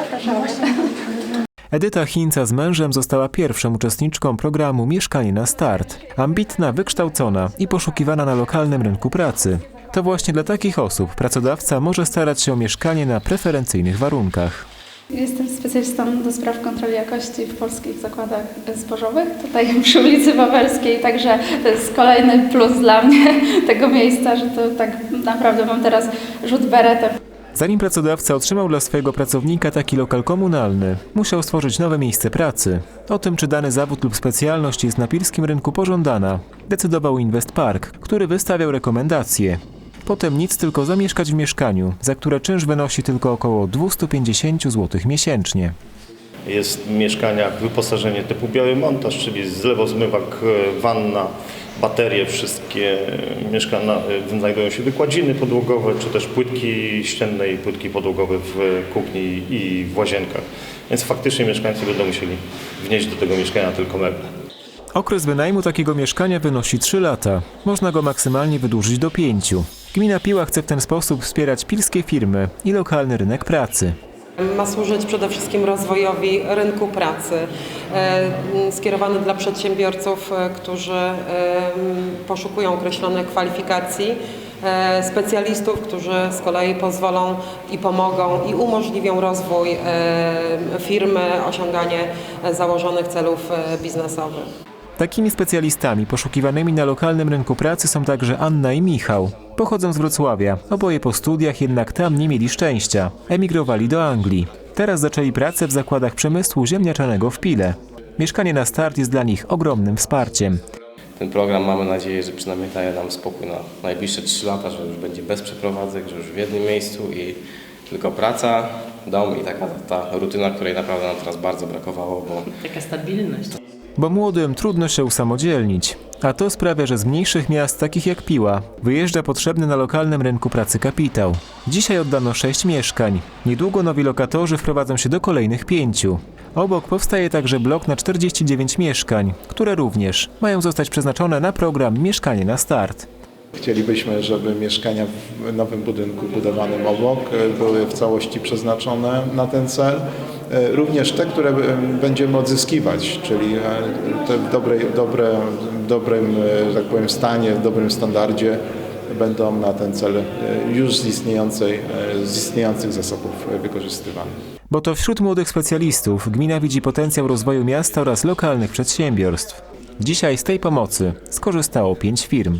Zapraszamy. Edyta Hinca z mężem została pierwszą uczestniczką programu Mieszkanie na Start. Ambitna, wykształcona i poszukiwana na lokalnym rynku pracy. To właśnie dla takich osób pracodawca może starać się o mieszkanie na preferencyjnych warunkach. Jestem specjalistą do spraw kontroli jakości w polskich zakładach zbożowych, tutaj przy ulicy Wawelskiej, także to jest kolejny plus dla mnie tego miejsca, że to tak naprawdę mam teraz rzut beretem. Zanim pracodawca otrzymał dla swojego pracownika taki lokal komunalny, musiał stworzyć nowe miejsce pracy. O tym, czy dany zawód lub specjalność jest na pilskim rynku pożądana, decydował Invest Park, który wystawiał rekomendacje. Potem nic, tylko zamieszkać w mieszkaniu, za które czynsz wynosi tylko około 250 zł miesięcznie. Jest mieszkania, wyposażenie typu biały montaż, czyli zlewozmywak, e, wanna, baterie, wszystkie mieszkania, e, znajdują się wykładziny podłogowe, czy też płytki ścienne i płytki podłogowe w kuchni i w łazienkach. Więc faktycznie mieszkańcy będą musieli wnieść do tego mieszkania tylko meble. Okres wynajmu takiego mieszkania wynosi 3 lata. Można go maksymalnie wydłużyć do 5. Gmina Piła chce w ten sposób wspierać pilskie firmy i lokalny rynek pracy. Ma służyć przede wszystkim rozwojowi rynku pracy, e, skierowany dla przedsiębiorców, e, którzy e, poszukują określonych kwalifikacji, specjalistów, którzy z kolei pozwolą i pomogą i umożliwią rozwój firmy, osiąganie założonych celów biznesowych. Takimi specjalistami poszukiwanymi na lokalnym rynku pracy są także Anna i Michał. Pochodzą z Wrocławia, oboje po studiach, jednak tam nie mieli szczęścia. Emigrowali do Anglii. Teraz zaczęli pracę w zakładach przemysłu ziemniaczanego w Pile. Mieszkanie na start jest dla nich ogromnym wsparciem. Ten program mamy nadzieję, że przynajmniej daje nam spokój na najbliższe 3 lata, że już będzie bez przeprowadzek, że już w jednym miejscu i tylko praca, dom i taka ta rutyna, której naprawdę nam teraz bardzo brakowało, bo Taka stabilność. Bo młodym trudno się usamodzielnić. A to sprawia, że z mniejszych miast, takich jak Piła, wyjeżdża potrzebny na lokalnym rynku pracy kapitał. Dzisiaj oddano sześć mieszkań. Niedługo nowi lokatorzy wprowadzą się do kolejnych pięciu. Obok powstaje także blok na 49 mieszkań, które również mają zostać przeznaczone na program Mieszkanie na Start. Chcielibyśmy, żeby mieszkania w nowym budynku budowanym obok e, były w całości przeznaczone na ten cel. E, Również te, które e, będziemy odzyskiwać, czyli te w dobre, dobrym, tak powiem, stanie, w dobrym standardzie będą na ten cel już z, istniejącej, z istniejących zasobów wykorzystywane. Bo to wśród młodych specjalistów gmina widzi potencjał rozwoju miasta oraz lokalnych przedsiębiorstw. Dzisiaj z tej pomocy skorzystało pięć firm.